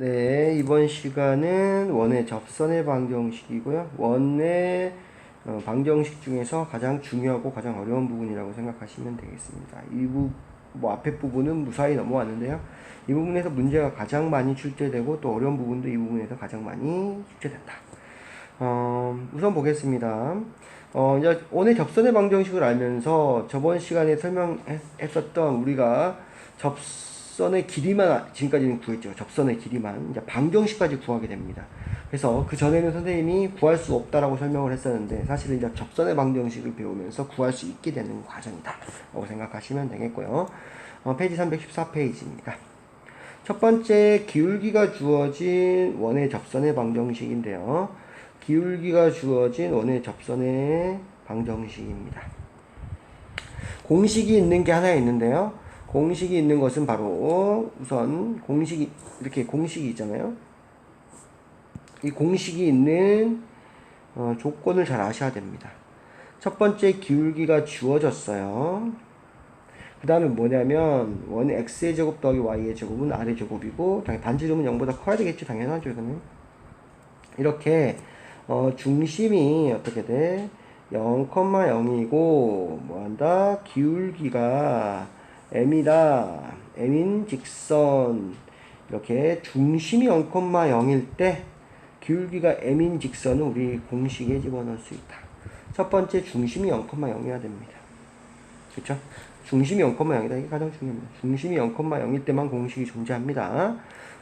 네, 이번 시간은 원의 접선의 방정식이고요. 원의 어, 방정식 중에서 가장 중요하고 가장 어려운 부분이라고 생각하시면 되겠습니다. 이 부, 뭐 앞에 부분은 무사히 넘어왔는데요. 이 부분에서 문제가 가장 많이 출제되고 또 어려운 부분도 이 부분에서 가장 많이 출제된다. 어, 우선 보겠습니다. 어, 이제 원의 접선의 방정식을 알면서 저번 시간에 설명했었던 우리가 접선 의 길이만 지금까지는 구했죠. 접선의 길이만 이제 방정식까지 구하게 됩니다. 그래서 그 전에는 선생님이 구할 수 없다라고 설명을 했었는데 사실은 이제 접선의 방정식을 배우면서 구할 수 있게 되는 과정이다라고 생각하시면 되겠고요. 어, 페이지 314페이지입니다. 첫 번째 기울기가 주어진 원의 접선의 방정식인데요. 기울기가 주어진 원의 접선의 방정식입니다. 공식이 있는 게 하나 있는데요. 공식이 있는 것은 바로 우선 공식이 이렇게 공식이 있잖아요. 이 공식이 있는 어, 조건을 잘 아셔야 됩니다. 첫 번째 기울기가 주어졌어요. 그 다음에 뭐냐면 원 x의 제곱 더하기 y의 제곱은 r의 제곱이고 반지름은 0보다 커야 되겠죠. 당연하죠. 이거는 이렇게 어, 중심이 어떻게 돼? 0,0이고 뭐한다? 기울기가 m이다. m인 직선 이렇게 중심이 0,0일 때 기울기가 m인 직선은 우리 공식에 집어넣을 수 있다. 첫 번째 중심이 0,0이어야 됩니다. 그렇죠? 중심이 0,0이다. 이게 가장 중요합니다. 중심이 0,0일 때만 공식이 존재합니다.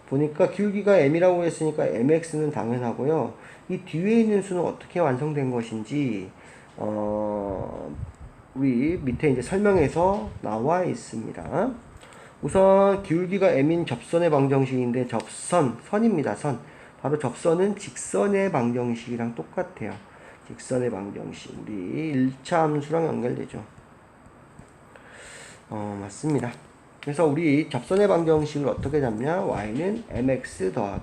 보니까 기울기가 m이라고 했으니까 mx는 당연하고요. 이 뒤에 있는 수는 어떻게 완성된 것인지 어, 우리 밑에 이제 설명에서 나와 있습니다. 우선 기울기가 m인 접선의 방정식인데 접선, 선입니다. 선. 바로 접선은 직선의 방정식이랑 똑같아요. 직선의 방정식. 우리 1차 함수랑 연결되죠. 어, 맞습니다. 그래서 우리 접선의 방정식을 어떻게 잡냐? y는 mx 더하기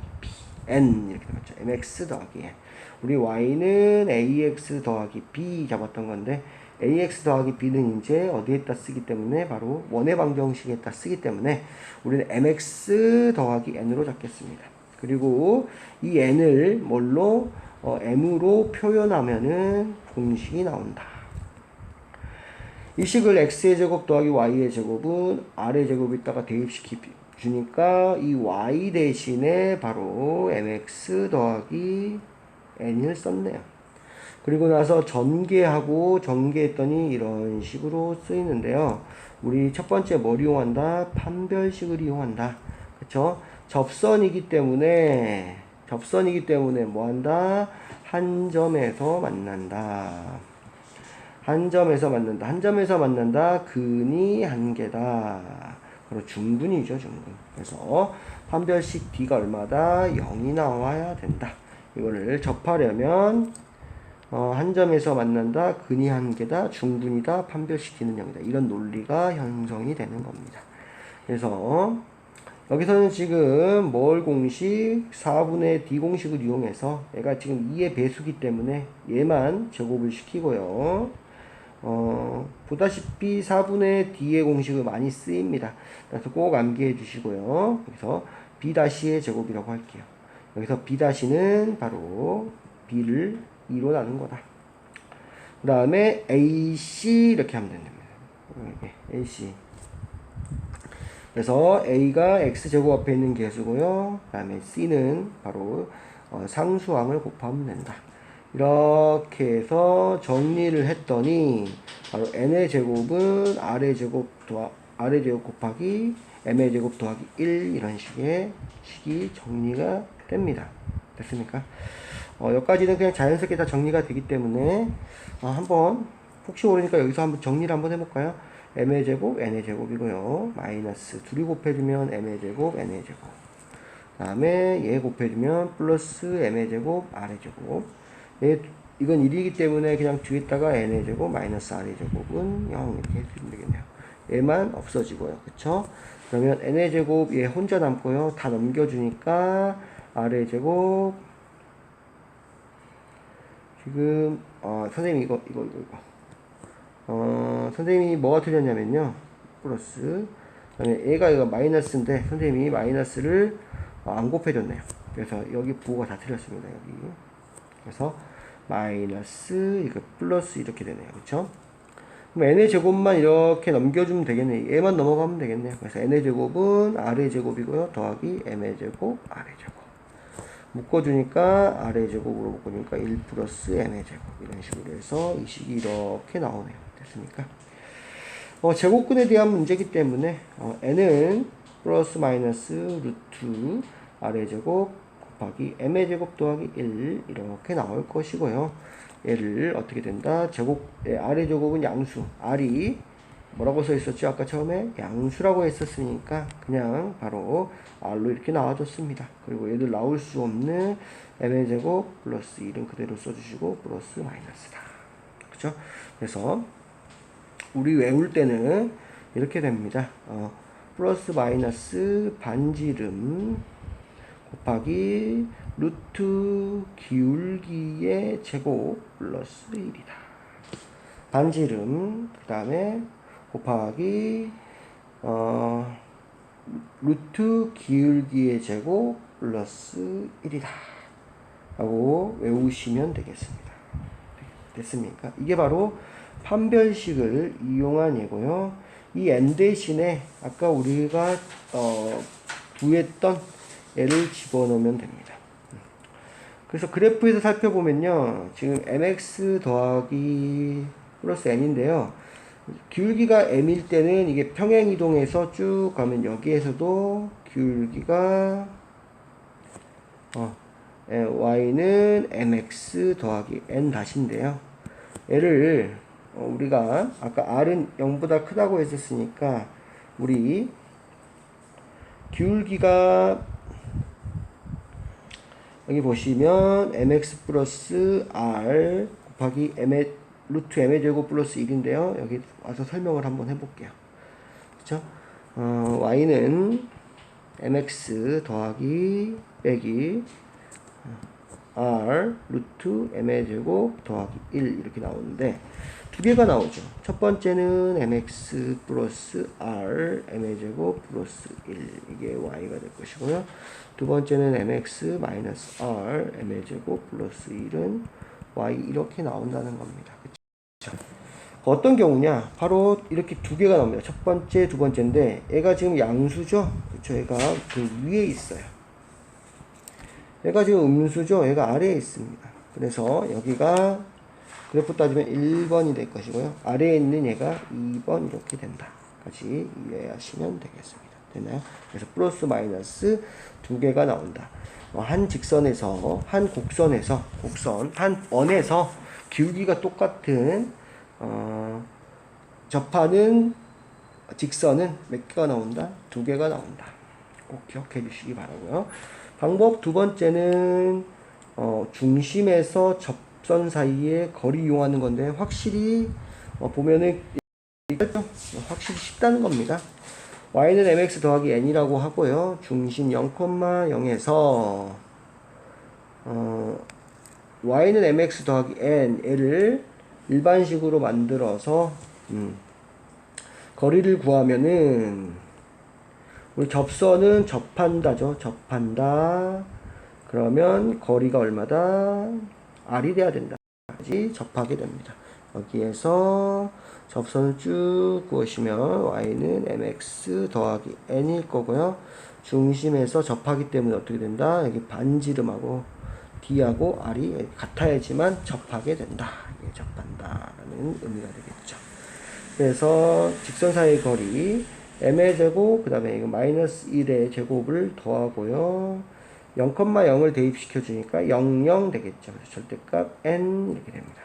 n 이렇게 되겠죠. mx 더하기 n. 우리 y는 ax 더하기 b 잡았던 건데 ax 더하기 b는 이제 어디에다 쓰기 때문에 바로 원의 방정식에다 쓰기 때문에 우리는 mx 더하기 n으로 잡겠습니다. 그리고 이 n을 뭘로 어, m으로 표현하면은 공식이 나온다. 이 식을 x의 제곱 더하기 y의 제곱은 r의 제곱에다가 대입시키 주니까 이 y 대신에 바로 mx 더하기 n을 썼네요. 그리고 나서 전개하고 전개했더니 이런 식으로 쓰이는데요. 우리 첫 번째 뭘 이용한다? 판별식을 이용한다. 그쵸? 접선이기 때문에 접선이기 때문에 뭐 한다? 한 점에서 만난다. 한 점에서 만난다. 한 점에서 만난다. 근이 한 개다. 바로 중근이죠, 중근. 그래서 판별식 D가 얼마다? 0이 나와야 된다. 이거를 접하려면 어, 한 점에서 만난다. 근이 한 개다. 중근이다. 판별식 D는 0이다. 이런 논리가 형성이 되는 겁니다. 그래서 여기서는 지금 뭘 공식 4분의 D 공식을 이용해서 얘가 지금 2의 배수기 때문에 얘만 제곱을 시키고요. 어, 보다시피 4분의 D의 공식을 많이 쓰입니다. 그래서 꼭 암기해 주시고요. 여기서 B-의 제곱이라고 할게요. 여기서 B-는 바로 B를 2로 나눈 거다. 그 다음에 AC 이렇게 하면 됩니다. AC. 그래서 A가 X제곱 앞에 있는 개수고요. 그 다음에 C는 바로 어, 상수항을 곱하면 된다. 이렇게 해서 정리를 했더니 바로 n의 제곱은 r의 제곱 더하 r의 제곱 곱하기 m의 제곱 더하기 1 이런 식의 식이 정리가 됩니다. 됐습니까? 어, 여기까지는 그냥 자연스럽게 다 정리가 되기 때문에 어, 한번 혹시 모르니까 여기서 한번 정리를 한번 해볼까요? m의 제곱 n의 제곱이고요. 마이너스 둘이 곱해주면 m의 제곱 n의 제곱 그 다음에 얘 곱해주면 플러스 m의 제곱 r의 제곱 얘, 이건 1이기 때문에 그냥 뒤에다가 n의 제곱 마이너스 r의 제곱은 0 이렇게 해주면 되겠네요. 얘만 없어지고요. 그쵸? 그러면 n의 제곱 얘 혼자 남고요. 다 넘겨주니까 r의 제곱 지금 어, 선생님 이거 이거 이거 이거 어, 선생님이 뭐가 틀렸냐면요. 플러스 그다음에 얘가 이거 마이너스인데 선생님이 마이너스를 어, 안 곱해졌네요. 그래서 여기 부호가 다 틀렸습니다. 여기. 그래서 마이너스 이거 플러스 이렇게 되네요. 그렇죠? 그럼 n의 제곱만 이렇게 넘겨주면 되겠네. 얘만 넘어가면 되겠네요. 그래서 n의 제곱은 r의 제곱이고요. 더하기 m의 제곱, r의 제곱. 묶어주니까 r의 제곱으로 묶어주니까 1 플러스 m의 제곱 이런 식으로 해서 이 식이 이렇게 나오네요. 됐습니까? 어, 제곱근에 대한 문제이기 때문에 어, n은 플러스 마이너스 루트 r의 제곱 곱하기 m의 제곱 더하기 1 이렇게 나올 것이고요. 얘를 어떻게 된다? 제곱 예, r의 제곱은 양수 r이 뭐라고 써 있었죠? 아까 처음에 양수라고 했었으니까 그냥 바로 r로 이렇게 나와줬습니다. 그리고 얘들 나올 수 없는 m의 제곱 플러스 1은 그대로 써주시고 플러스 마이너스다. 그죠? 그래서 우리 외울 때는 이렇게 됩니다. 어, 플러스 마이너스 반지름 곱하기 루트 기울기의 제곱 플러스 1이다. 반지름 그 다음에 곱하기 어, 루트 기울기의 제곱 플러스 1이다. 라고 외우시면 되겠습니다. 됐습니까? 이게 바로 판별식을 이용한 예고요. 이 n 대신에 아까 우리가 어, 구했던 얘를 집어넣으면 됩니다. 그래서 그래프에서 살펴보면요. 지금 mx 더하기 플러스 n인데요. 기울기가 m일 때는 이게 평행 이동해서 쭉 가면 여기에서도 기울기가 어, 에, y는 mx 더하기 n 다시인데요. 얘를 어, 우리가 아까 r은 0보다 크다고 했었으니까 우리 기울기가 여기 보시면 mx 플러스 r 곱하기 m의 루트 m의 제곱 플러스 1인데요. 여기 와서 설명을 한번 해볼게요. 그쵸? 어, y는 mx 더하기 빼기 r 루트 m의 제곱 더하기 1 이렇게 나오는데 두 개가 나오죠. 첫 번째는 mx 플러스 r m의 제곱 플러스 1 이게 y가 될 것이고요. 두 번째는 mx 마이너스 r m의 제곱 플러스 1은 y 이렇게 나온다는 겁니다. 그쵸? 어떤 경우냐? 바로 이렇게 두 개가 나옵니다. 첫 번째, 두 번째인데 얘가 지금 양수죠? 그쵸? 얘가 그 위에 있어요. 얘가 지금 음수죠? 얘가 아래에 있습니다. 그래서 여기가 그래프 따지면 1번이 될 것이고요. 아래에 있는 얘가 2번 이렇게 된다. 같이 이해하시면 되겠습니다. 되나요? 그래서 플러스 마이너스 두 개가 나온다. 어, 한 직선에서 한 곡선에서 곡선 한 원에서 기울기가 똑같은 어, 접하는 직선은 몇 개가 나온다? 두 개가 나온다. 꼭 기억해 주시기 바라고요. 방법 두 번째는 어, 중심에서 접선 사이에 거리 이용하는 건데 확실히 어, 보면은 확실히 쉽다는 겁니다. Y는 mx 더하기 n이라고 하고요. 중심 0,0에서 어, y는 mx 더하기 n 얘를 일반식으로 만들어서 음, 거리를 구하면은 우리 접선은 접한다죠. 접한다. 그러면 거리가 얼마다? r이 돼야 된다. 접하게 됩니다. 여기에서 접선을 쭉 그으시면 y는 mx 더하기 n일 거고요. 중심에서 접하기 때문에 어떻게 된다? 여기 반지름하고 d하고 r이 같아야지만 접하게 된다. 이게 접한다라는 의미가 되겠죠. 그래서 직선 사이의 거리 m의 제곱 그 다음에 마이너스 1의 제곱을 더하고요. 0,0을 대입시켜 주니까 00 되겠죠. 절대값 n 이렇게 됩니다.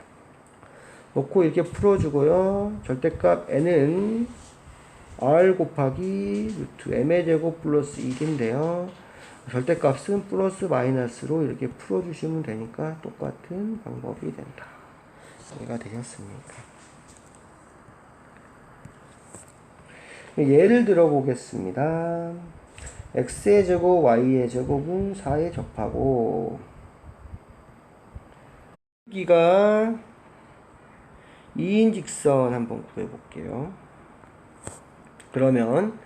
놓고 이렇게 풀어주고요. 절대값 n은 r 곱하기 루트 m의 제곱 플러스 1인데요. 절대값은 플러스 마이너스로 이렇게 풀어주시면 되니까 똑같은 방법이 된다. 이해가 되셨습니까? 예를 들어 보겠습니다. x의 제곱, y의 제곱은 4에 접하고 기가 2인 직선 한번 구해 볼게요. 그러면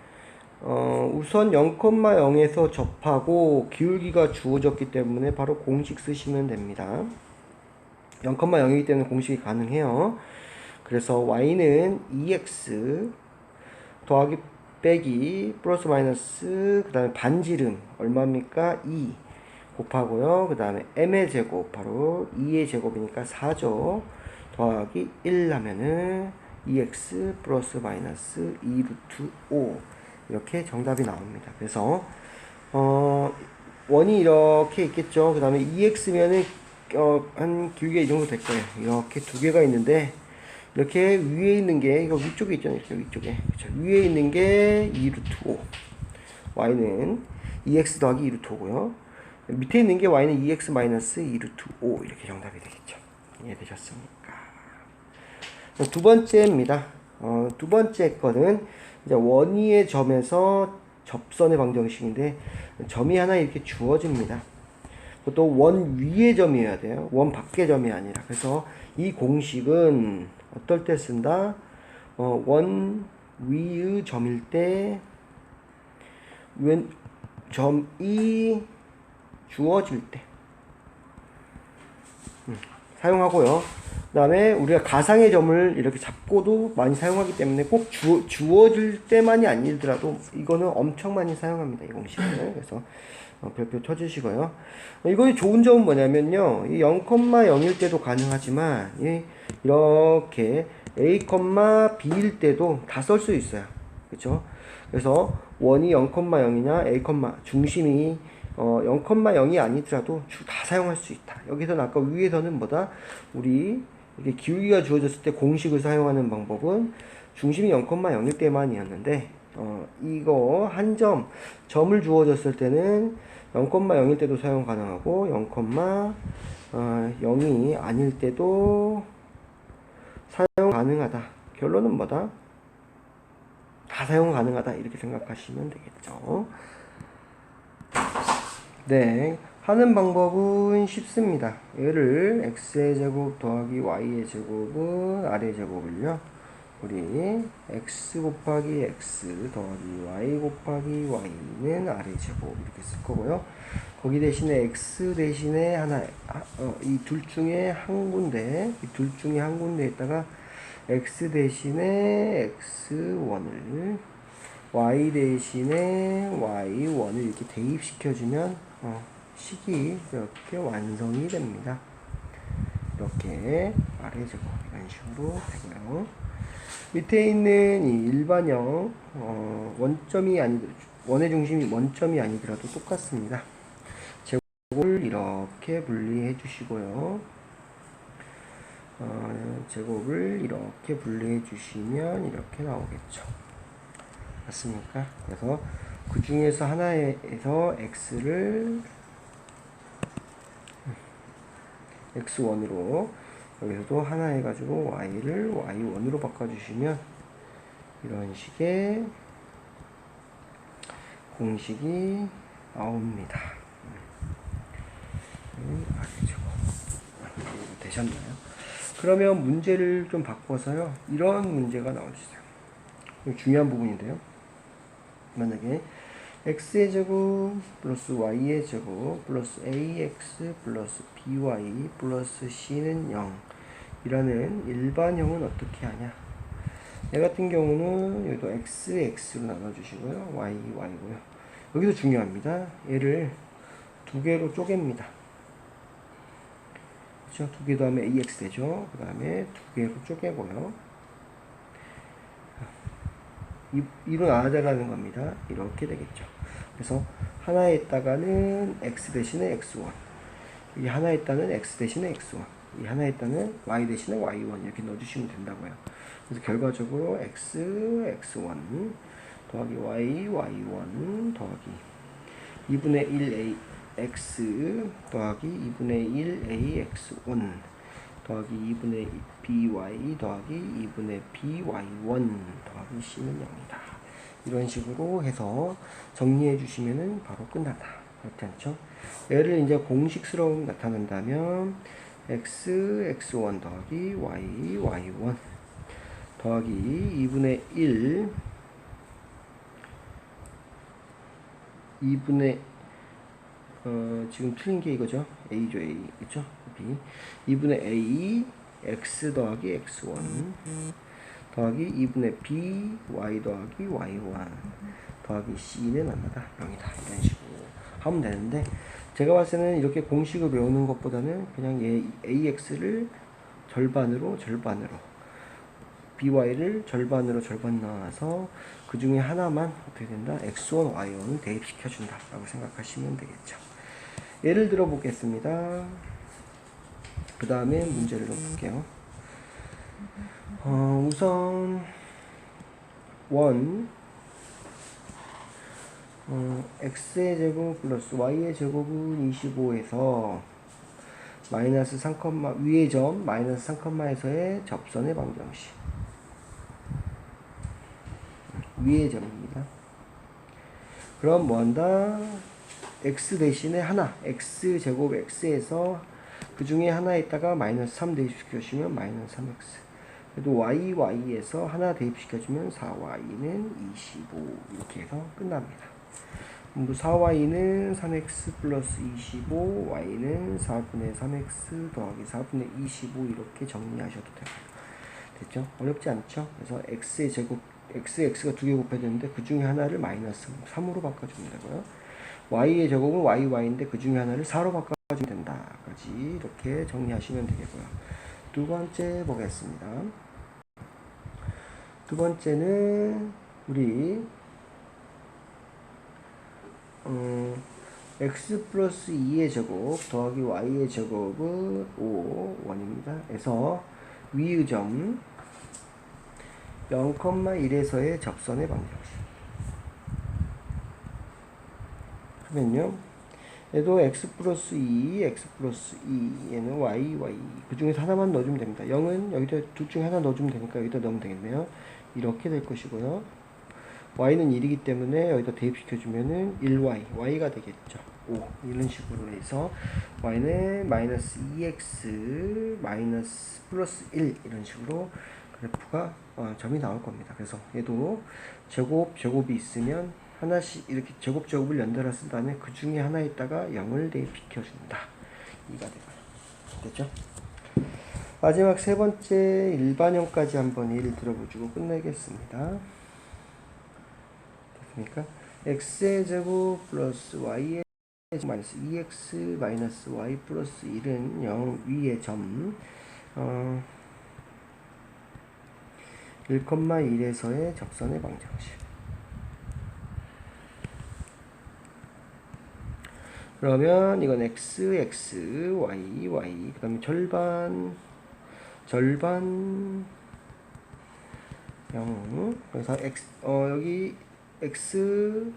어, 우선 0,0에서 접하고 기울기가 주어졌기 때문에 바로 공식 쓰시면 됩니다. 0,0이기 때문에 공식이 가능해요. 그래서 y는 2x 더하기 빼기 플러스 마이너스 그 다음에 반지름 얼마입니까? 2 곱하고요. 그 다음에 m의 제곱 바로 2의 제곱이니까 4죠. 더하기 1 하면은 2x 플러스 마이너스 2 루트 5 이렇게 정답이 나옵니다. 그래서 어 원이 이렇게 있겠죠. 그 다음에 2x면은 어, 한 길게 이 정도 될 거예요. 이렇게 두 개가 있는데 이렇게 위에 있는 게 이거 위쪽에 있잖아요. 이렇게 위쪽에 그쵸? 위에 있는 게 2루트 5 y는 2x 더하기 2루트 5고요. 밑에 있는 게 y는 2x 마이너스 2루트 5 이렇게 정답이 되겠죠. 이해되셨습니까? 두 번째입니다. 어, 두 번째 거는 이제 원위의 점에서 접선의 방정식인데 점이 하나 이렇게 주어집니다. 그것도 원 위의 점이어야 돼요. 원 밖의 점이 아니라. 그래서 이 공식은 어떨 때 쓴다? 어, 원 위의 점일 때, wen, 점이 주어질 때. 음, 사용하고요. 그 다음에 우리가 가상의 점을 이렇게 잡고도 많이 사용하기 때문에 꼭 주, 주어질 때만이 아니더라도 이거는 엄청 많이 사용합니다. 이 공식을. 그래서 어, 별표 쳐주시고요. 어, 이거의 좋은 점은 뭐냐면요. 이 0,0일 때도 가능하지만 이 이렇게 a, b일 때도 다 쓸 수 있어요. 그렇죠? 그래서 원이 0,0이냐 a, 중심이 어, 0,0이 아니더라도 다 사용할 수 있다. 여기서는 아까 위에서는 뭐다? 우리 이렇게 기울기가 주어졌을 때 공식을 사용하는 방법은 중심이 0,0일 때만이었는데 어, 이거 한 점, 점을 주어졌을 때는 0,0일 때도 사용 가능하고 0,0이 아닐 때도 사용 가능하다. 결론은 뭐다? 다 사용 가능하다. 이렇게 생각하시면 되겠죠. 네. 하는 방법은 쉽습니다. 얘를 x의 제곱 더하기 y의 제곱은 r의 제곱을요. 우리 x 곱하기 x 더하기 y 곱하기 y는 r의 제곱 이렇게 쓸 거고요. 거기 대신에 x 대신에 하나 어, 이 둘 중에 한 군데 이 둘 중에 한 군데에다가 x 대신에 x1을 y 대신에 y1을 이렇게 대입시켜주면 어, 식이 이렇게 완성이 됩니다. 이렇게 아래 제곱 이런 식으로 되고요. 밑에 있는 이 일반형 어, 원점이 아니 원의 중심이 원점이 아니더라도 똑같습니다. 제곱을 이렇게 분리해 주시고요. 어, 제곱을 이렇게 분리해 주시면 이렇게 나오겠죠. 맞습니까? 그래서 그 중에서 하나에서 x를 x1으로 여기서도 하나 해가지고 y를 y1으로 바꿔주시면 이런 식의 공식이 나옵니다. 음, 되셨나요? 그러면 문제를 좀 바꿔서요. 이런 문제가 나오시죠. 중요한 부분인데요. 만약에 x의 제곱 플러스 y의 제곱 플러스 ax 플러스 by 플러스 c는 0 이라는 일반형은 어떻게 하냐? 얘 같은 경우는 여기도 x, x로 나눠주시고요. Y, y고요. 여기도 중요합니다. 얘를 두 개로 쪼갭니다. 그렇죠? 두개 다음에 ax 되죠? 그 다음에 두 개로 쪼개고요 이, 이로 나눠자라는 겁니다. 이렇게 되겠죠. 그래서 하나에 있다가는 x 대신에 x1 이 하나에 있다는 x 대신에 x1 이 하나에 있다는 y 대신에 y1 이렇게 넣어주시면 된다고요. 그래서 결과적으로 x, x1 더하기 y, y1 더하기 2분의 1 a, x 더하기 2분의 1 a, x1 더하기 2분의 by 더하기 2분의 by1 더하기 c는 0이다 이런 식으로 해서 정리해 주시면은 바로 끝난다. 그렇지 않죠? 얘를 이제 공식스러움 나타낸다면 x, x1 더하기 y, y1 더하기 2분의 1 2분의 어, 지금 틀린 게 이거죠. A죠, A. 그쵸? B. 2분의 A, X 더하기 X1. 더하기 2분의 B, Y 더하기 Y1. 더하기 C는 얼마다? 0이다. 이런 식으로 하면 되는데, 제가 봤을 때는 이렇게 공식을 외우는 것보다는 그냥 얘 AX를 절반으로 절반으로 BY를 절반으로 절반 나눠서 그 중에 하나만 어떻게 된다? X1, Y1을 대입시켜 준다 라고 생각하시면 되겠죠. 예를 들어 보겠습니다. 그 다음에 문제를 넣어볼게요. 어, 우선 원 어, x의 제곱 플러스 y의 제곱은 25에서 마이너스 3, 위의 점 마이너스 3,에서의 접선의 방정식 위의 점입니다. 그럼 뭐한다? x 대신에 하나 x 제곱 x에서 그 중에 하나에다가 마이너스 3 대입시켜주면 마이너스 3x 그래도 y y에서 하나 대입시켜주면 4y는 25 이렇게 해서 끝납니다. 그럼 4y는 3x 플러스 25 y는 4분의 3x 더하기 4분의 25 이렇게 정리하셔도 됩니다. 됐죠? 어렵지 않죠? 그래서 x의 제곱 x, x가 두 개 곱해야 되는데 그 중에 하나를 마이너스 3으로 바꿔주면 되고요. y의 제곱은 y, y인데 그 중에 하나를 4로 바꿔주면 된다. 까지 이렇게 정리하시면 되겠고요. 두 번째 보겠습니다. 두 번째는 우리 음, x 플러스 2의 제곱 더하기 y의 제곱은 5, 1입니다. 에서 위의 점 0,1에서의 접선의 방정식. 그러면요. 얘도 x 플러스 2, x 플러스 2, 얘는 y, y. 그 중에서 하나만 넣어주면 됩니다. 0은 여기다 둘 중에 하나 넣어주면 되니까 여기다 넣으면 되겠네요. 이렇게 될 것이고요. y는 1이기 때문에 여기다 대입시켜주면은 1y, y가 되겠죠. 5. 이런 식으로 해서 y는 마이너스 2x 마이너스 플러스 1 이런 식으로 그래프가 어, 점이 나올 겁니다. 그래서 얘도 제곱 제곱이 있으면 하나씩 이렇게 제곱 제곱을 연달아 쓴 다음에 그 중에 하나 있다가 0을 대입시켜 준다. 이가 되고요. 됐죠? 마지막 세 번째 일반형까지 한번 예를 들어보시고 끝내겠습니다. 됐습니까? x의 제곱 플러스 y의 마이너스 2x 마이너스 y 플러스 1은 0 위의 점 어, 1,1에서의 접선의 방정식. 그러면 이건 x, x, y, y. 그 다음에 절반, 절반, 0. 그래서 x, 어, 여기 x,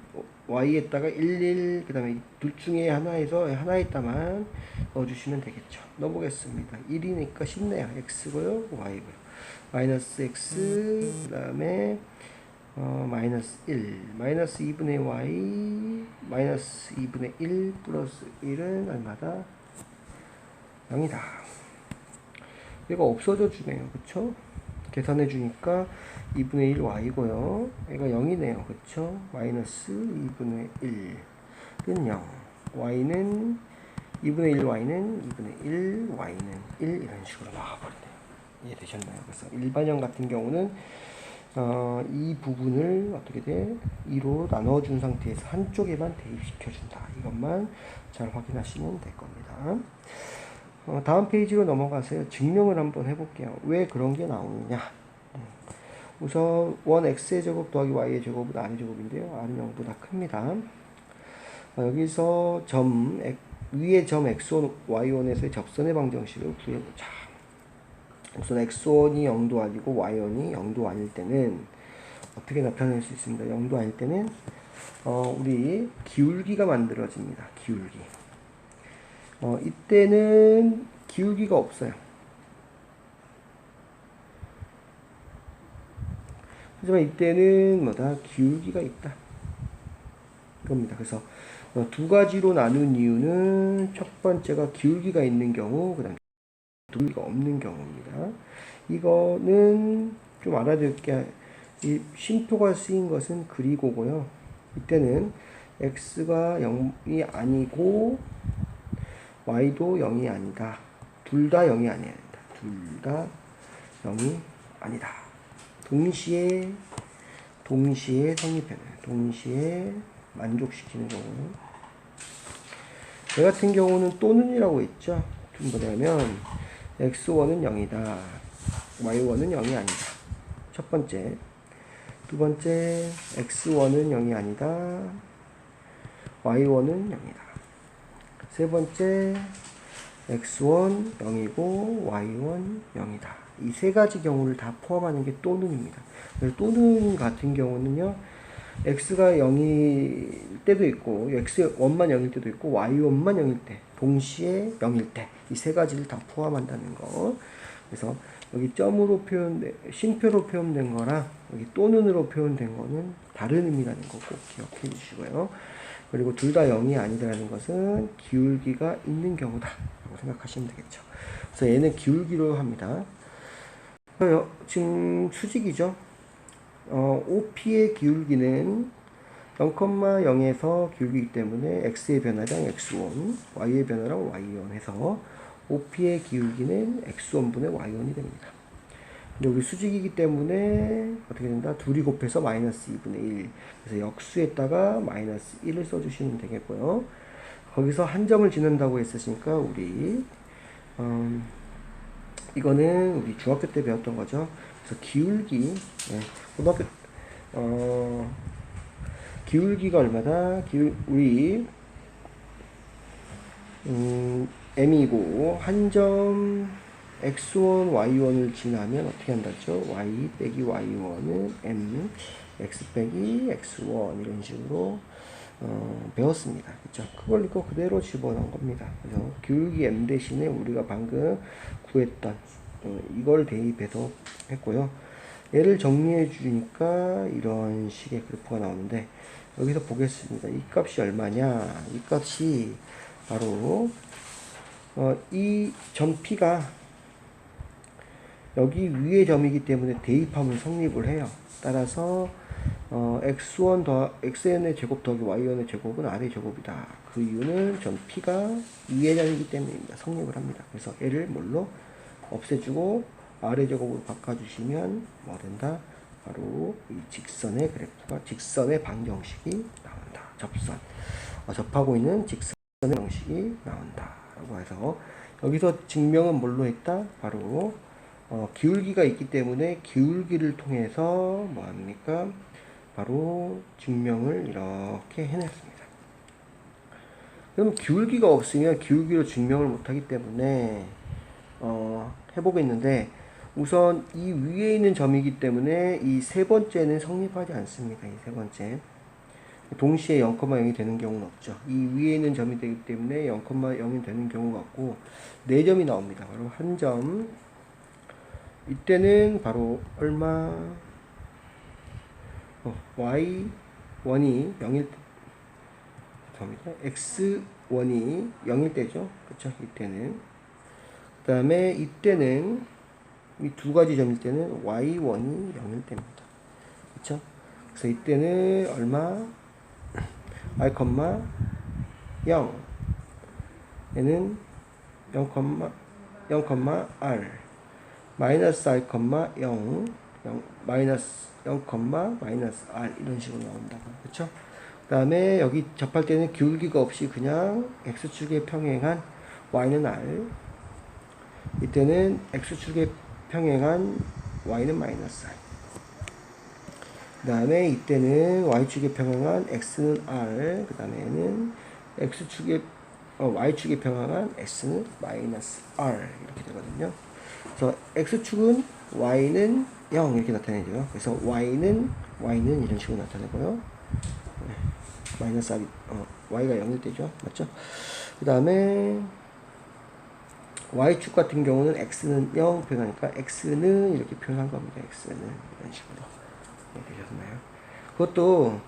y에다가 1, 1, 그 다음에 둘 중에 하나에서 하나에다만 넣어주시면 되겠죠. 넣어보겠습니다. 1이니까 쉽네요. x고요, y고요. 마이너스 x 그 다음에 어, 마이너스 1 마이너스 2분의 y 마이너스 2분의 1 플러스 1은 얼마다? 0이다 얘가 없어져 주네요 그쵸? 계산해 주니까 2분의 1 y고요 얘가 0이네요 그쵸? 마이너스 2분의 1은 0 y는 2분의 1 y는 2분의 1 y는 1 이런 식으로 나와버리네요 이해되셨나요? 그래서 일반형 같은 경우는 어, 이 부분을 어떻게 돼? 2로 나눠준 상태에서 한쪽에만 대입시켜준다. 이것만 잘 확인하시면 될 겁니다. 어, 다음 페이지로 넘어가세요. 증명을 한번 해볼게요. 왜 그런 게 나오느냐? 음. 우선 원 x의 제곱 더하기 y의 제곱은 r의 제곱인데요. r은 0보다 큽니다. 어, 여기서 점 위의 점 x1, y1에서의 접선의 방정식을 구해보자. 우선 x1이 0도 아니고 y1이 0도 아닐 때는 어떻게 나타낼 수 있습니다. 0도 아닐 때는 어, 우리 기울기가 만들어집니다. 기울기. 어, 이때는 기울기가 없어요. 하지만 이때는 뭐다 기울기가 있다. 이겁니다. 그래서 어, 두 가지로 나눈 이유는 첫 번째가 기울기가 있는 경우, 그 다음 기울기가 없는 경우입니다. 이거는 좀 알아둘 게, 이 쉼표가 쓰인 것은 그리고고요. 이때는 x가 0이 아니고 y도 0이 아니다. 둘 다 0이 아니다. 둘다 0이 아니다. 동시에 동시에 성립해요. 동시에 만족시키는 경우. 얘 같은 경우는 또는이라고 했죠. 좀 뭐냐면 x1은 0이다. y1은 0이 아니다. 첫 번째. 두 번째 x1은 0이 아니다. y1은 0이다. 세 번째 x1 0이고 y1 0이다. 이 세 가지 경우를 다 포함하는 게 또는입니다. 또는 같은 경우는요. X가 0일 때도 있고 x1만 0일 때도 있고 y1만 0일 때 동시에 0일 때 이 세 가지를 다 포함한다는 거. 그래서 여기 점으로 표현된 쉼표로 표현된 거랑 여기 또는으로 표현된 거는 다른 의미라는 거 꼭 기억해 주시고요. 그리고 둘 다 0이 아니다라는 것은 기울기가 있는 경우다 라고 생각하시면 되겠죠. 그래서 얘는 기울기로 합니다. 어, 지금 수직이죠. 어, OP의 기울기는 0,0에서 기울기이기 때문에 x의 변화량 x1, y의 변화량 y1 해서 OP의 기울기는 x1분의 y1이 됩니다. 근데 수직이기 때문에 어떻게 된다? 둘이 곱해서 마이너스 2분의 1. 그래서 역수에다가 마이너스 1을 써주시면 되겠고요. 거기서 한 점을 지는다고 했으니까 우리 음, 이거는 우리 중학교 때 배웠던 거죠. 그래서 기울기 네, 고등학교 어, 기울기가 얼마다? 기울 우리 음, m이고 한 점 x1, y1을 지나면 어떻게 한다죠? y 빼기 y1은 m, x 빼기 x1 이런 식으로 어, 배웠습니다. 그죠? 그걸 이거 그대로 집어넣은 겁니다. 그래서 기울기 m 대신에 우리가 방금 구했던 어, 이걸 대입해서 했고요. 얘를 정리해 주니까 이런 식의 그래프가 나오는데 여기서 보겠습니다. 이 값이 얼마냐? 이 값이 바로 어, 이점 P가 여기 위의 점이기 때문에 대입하면 성립을 해요. 따라서 어, x1 더 xn의 제곱 더하기yn의 제곱은 r의 제곱이다. 그 이유는 점 p가 위의 점이기 때문입니다. 성립을 합니다. 그래서 얘를 뭘로 없애주고 r의 제곱으로 바꿔주시면 뭐 된다? 바로 이 직선의 그래프가 직선의 방정식이 나온다. 접선 어, 접하고 있는 직선의 방식이 나온다 라고 해서 여기서 증명은 뭘로 했다? 바로 어, 기울기가 있기 때문에 기울기를 통해서 뭐 합니까? 바로 증명을 이렇게 해냈습니다. 그럼 기울기가 없으면 기울기로 증명을 못하기 때문에 어, 해보겠는데 우선 이 위에 있는 점이기 때문에 이 세 번째는 성립하지 않습니다. 이 세 번째. 동시에 0,0이 되는 경우는 없죠. 이 위에 있는 점이 되기 때문에 0,0이 되는 경우가 없고 4점이 나옵니다. 바로 한 점, 이때는 바로 얼마 어, y1이 0일 죄송합니다. x1이 0일 때죠. 그쵸 이때는 그 다음에 이때는 이 두 가지 점일 때는 y1이 0일 때입니다. 그쵸? 그래서 이때는 얼마? i, 0 얘는 0, 0, r. 마이너스 i, 0, 0 마이너스 0, 마이너스 r. 이런 식으로 나온다고 그렇죠? 그 다음에 여기 접할 때는 기울기가 없이 그냥 x축에 평행한 y는 r 이때는 x축에 평행한 y는 마이너스 r 그 다음에 이때는 y축에 평행한 x는 r 그 다음에는 x축에 어, y축에 평행한 x는 마이너스 r 이렇게 되거든요 그래서 x축은 y는 0 이렇게 나타내죠. 그래서 y는 y는 이런 식으로 나타내고요. 네. 마이너스 r 어, y가 0일 때죠. 맞죠? 그 다음에 y축 같은 경우는 x는 0 표현하니까 x는 이렇게 표현한 겁니다. x는 이런 식으로 네, 되셨나요? 그것도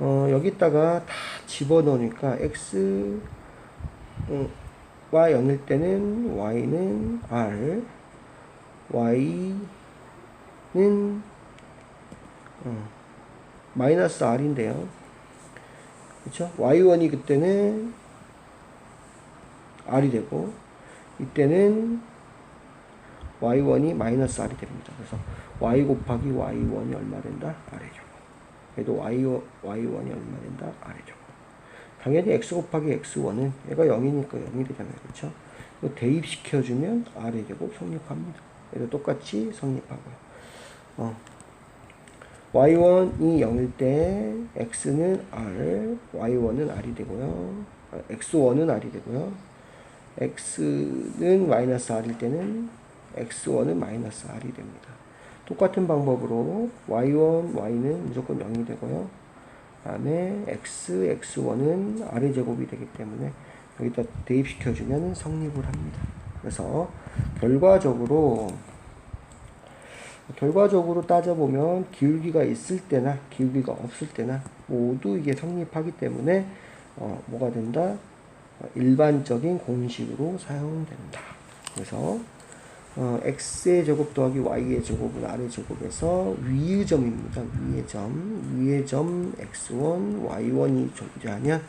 어, 여기다가 다 집어넣으니까 x 음, y 0일 때는 y는 r y는 어, 마이너스 r인데요. 그쵸? y1이 그때는 r이 되고 이때는 y1이 마이너스 r이 됩니다. 그래서 y 곱하기 y1이 얼마 된다? r이죠. 얘도 y, y1이 얼마 된다? r이죠. 당연히 x 곱하기 x1은 얘가 0이니까 0이 되잖아요. 그쵸? 이거 대입시켜주면 r이 되고 성립합니다. 얘도 똑같이 성립하고요. 어. y1이 0일 때 x는 r, y1은 r이 되고요. 아, x1은 r이 되고요. X는 마이너스 r일 때는 x1은 마이너스 r이 됩니다. 똑같은 방법으로 y1, y는 무조건 0이 되고요. 다음에 x, x1은 r의 제곱이 되기 때문에 여기다 대입시켜주면 성립을 합니다. 그래서 결과적으로 결과적으로 따져보면 기울기가 있을 때나 기울기가 없을 때나 모두 이게 성립하기 때문에 어, 뭐가 된다? 어, 일반적인 공식으로 사용된다. 그래서 어, x의 제곱 더하기 y의 제곱은 r의 제곱에서 위의 점입니다. 위의 점, 위의 점 x1, y1이 존재하면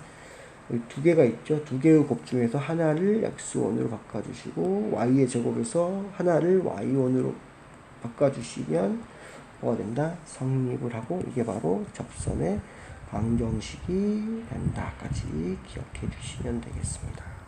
두 개가 있죠. 두 개의 곱 중에서 하나를 x1으로 바꿔주시고 y의 제곱에서 하나를 y1으로 바꿔주시면 뭐가 된다? 성립을 하고 이게 바로 접선의 방정식이 된다까지 기억해 주시면 되겠습니다.